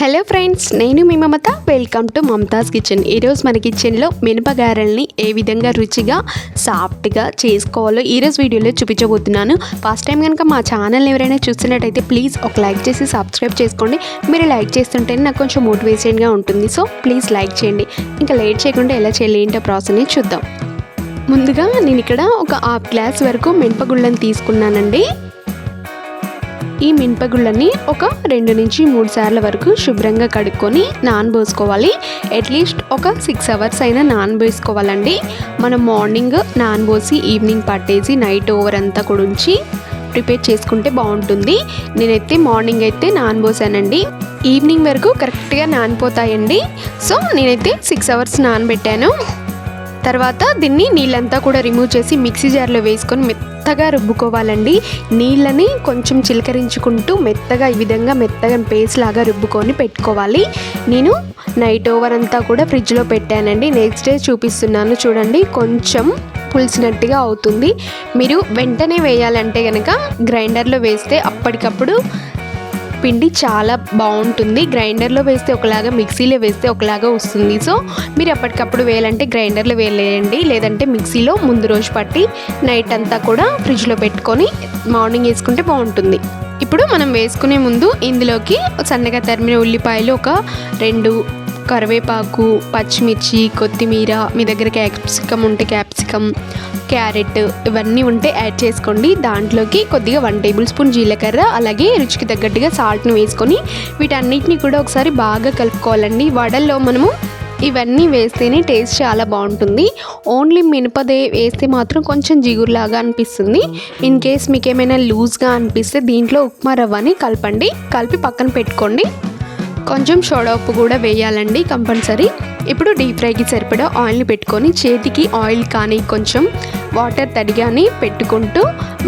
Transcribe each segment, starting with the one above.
Hello friends నేను మీ Mamata. Welcome to Mamata's kitchen. ఈరోజు మన కిచెన్లో మినపగారెల్ని ఏ విధంగా రుచిగా సాఫ్ట్గా చేసుకోవాలో ఈరోజు వీడియోలో చూపించబోతున్నాను. ఫస్ట్ టైం కనుక మా ఛానల్ని ఎవరైనా చూస్తున్నట్టయితే ప్లీజ్ ఒక లైక్ చేసి సబ్స్క్రైబ్ చేసుకోండి. మీరు లైక్ చేస్తుంటేనే నాకు కొంచెం మోటివేషన్గా ఉంటుంది. సో ప్లీజ్ లైక్ చేయండి. ఇంకా లేట్ చేయకుండా ఎలా చేయాలి ఏంటో ప్రాసెస్ని చూద్దాం. ముందుగా నేను ఇక్కడ ఒక హాఫ్ గ్లాస్ వరకు మినపగుళ్ళని తీసుకున్నానండి. ఈ మినపగుళ్ళని ఒక రెండు నుంచి మూడు సార్ల వరకు శుభ్రంగా కడుక్కొని నానబోసుకోవాలి. అట్లీస్ట్ ఒక సిక్స్ అవర్స్ అయినా నానబోసుకోవాలండి. మనం మార్నింగ్ నానబోసి ఈవినింగ్ పట్టేసి నైట్ ఓవర్ అంతా కూడా ఉంచి ప్రిపేర్ చేసుకుంటే బాగుంటుంది. నేనైతే మార్నింగ్ అయితే నానబోసానండి. ఈవినింగ్ వరకు కరెక్ట్గా నానిపోతాయండి. సో నేనైతే సిక్స్ అవర్స్ నానబెట్టాను. తర్వాత దీన్ని నీళ్ళంతా కూడా రిమూవ్ చేసి మిక్సీ జార్లో వేసుకొని మెత్తగా రుబ్బుకోవాలండి. నీళ్ళని కొంచెం చిలకరించుకుంటూ మెత్తగా ఈ విధంగా మెత్తగా పేస్ట్ లాగా రుబ్బుకొని పెట్టుకోవాలి. నేను నైట్ ఓవర్ అంతా కూడా ఫ్రిడ్జ్లో పెట్టానండి. నెక్స్ట్ డే చూపిస్తున్నాను చూడండి. కొంచెం పులిసినట్టుగా అవుతుంది. మీరు వెంటనే వేయాలంటే కనుక గ్రైండర్లో వేస్తే అప్పటికప్పుడు పిండి చాలా బాగుంటుంది. గ్రైండర్లో వేస్తే ఒకలాగా మిక్సీలో వేస్తే ఒకలాగా వస్తుంది. సో మీరు ఎప్పటికప్పుడు వేయాలంటే గ్రైండర్లో వేయలేయండి. లేదంటే మిక్సీలో ముందు రోజు పట్టి నైట్ అంతా కూడా ఫ్రిడ్జ్లో పెట్టుకొని మార్నింగ్ వేసుకుంటే బాగుంటుంది. ఇప్పుడు మనం వేసుకునే ముందు ఇందులోకి సన్నగా తరిమిన ఉల్లిపాయలు ఒక రెండు కరివేపాకు పచ్చిమిర్చి కొత్తిమీర మీ దగ్గర క్యాప్సికమ్ ఉంటే క్యాప్సికమ్ క్యారెట్ ఇవన్నీ ఉంటే యాడ్ చేసుకోండి. దాంట్లోకి కొద్దిగా వన్ టేబుల్ స్పూన్ జీలకర్ర అలాగే రుచికి తగ్గట్టుగా సాల్ట్ని వేసుకొని వీటన్నిటిని కూడా ఒకసారి బాగా కలుపుకోవాలండి. వడల్లో మనము ఇవన్నీ వేస్తేనే టేస్ట్ చాలా బాగుంటుంది. ఓన్లీ మినపదే వేస్తే మాత్రం కొంచెం జిగురులాగా అనిపిస్తుంది. ఇన్ కేస్ మీకు ఏమైనా లూజ్గా అనిపిస్తే దీంట్లో ఉప్మా రవ్వని కలపండి. కలిపి పక్కన పెట్టుకోండి. కొంచెం సోడా ఉప్పు కూడా వేయాలండి కంపల్సరీ. ఇప్పుడు డీప్ ఫ్రైకి సరిపడా ఆయిల్ని పెట్టుకొని చేతికి ఆయిల్ కానీ కొంచెం వాటర్ తడిగాని పెట్టుకుంటూ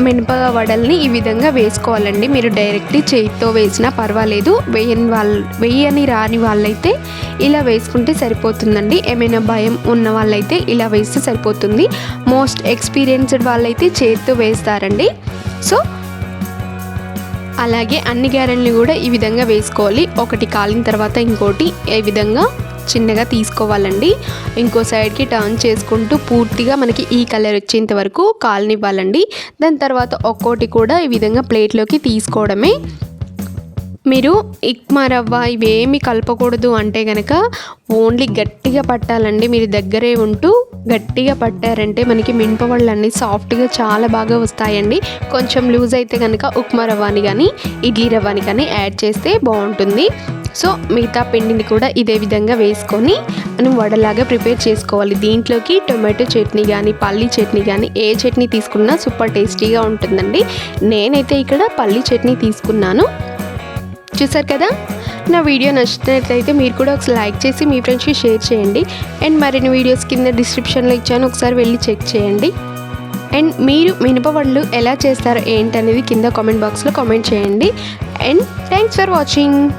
మినప వడల్ని ఈ విధంగా వేసుకోవాలండి. మీరు డైరెక్ట్ చేతితో వేసినా పర్వాలేదు. వేయని వాళ్ళ వేయని రాని వాళ్ళైతే ఇలా వేసుకుంటే సరిపోతుందండి. ఏమైనా భయం ఉన్న వాళ్ళైతే ఇలా వేస్తే సరిపోతుంది. మోస్ట్ ఎక్స్పీరియన్స్డ్ వాళ్ళైతే చేతితో వేస్తారండి. సో అలాగే అన్ని గ్యారెంట్లు కూడా ఈ విధంగా వేసుకోవాలి. ఒకటి కాలిన తర్వాత ఇంకోటి ఏ విధంగా చిన్నగా తీసుకోవాలండి. ఇంకో సైడ్కి టర్న్ చేసుకుంటూ పూర్తిగా మనకి ఈ కలర్ వచ్చేంత వరకు కాలనివ్వాలండి. దాని తర్వాత ఒక్కోటి కూడా ఈ విధంగా ప్లేట్లోకి తీసుకోవడమే మీరు ఇక్మా రవ్వ ఇవేమి కలపకూడదు అంటే కనుక ఓన్లీ గట్టిగా పట్టాలండి. మీరు దగ్గరే ఉంటూ గట్టిగా పట్టారంటే మనకి మినపవళ్ళు అన్నీ సాఫ్ట్గా చాలా బాగా వస్తాయండి. కొంచెం లూజ్ అయితే కనుక ఉప్మా రవ్వని కానీ ఇడ్లీ రవ్వని కానీ యాడ్ చేస్తే బాగుంటుంది. సో మిగతా పిండిని కూడా ఇదే విధంగా వేసుకొని మనం వడలాగా ప్రిపేర్ చేసుకోవాలి. దీంట్లోకి టొమాటో చట్నీ కానీ పల్లీ చట్నీ కానీ ఏ చట్నీ తీసుకున్నా సూపర్ టేస్టీగా ఉంటుందండి. నేనైతే ఇక్కడ పల్లీ చట్నీ తీసుకున్నాను. చూసారు కదా? నా వీడియో నచ్చినట్లయితే మీరు కూడా ఒకసారి లైక్ చేసి మీ ఫ్రెండ్స్కి షేర్ చేయండి. అండ్ మరిన్ని వీడియోస్ కింద డిస్క్రిప్షన్లో ఇచ్చాను. ఒకసారి వెళ్ళి చెక్ చేయండి. అండ్ మీరు మినపవడ్లు ఎలా చేస్తారో ఏంటనేది కింద కామెంట్ బాక్స్లో కామెంట్ చేయండి. And thanks for watching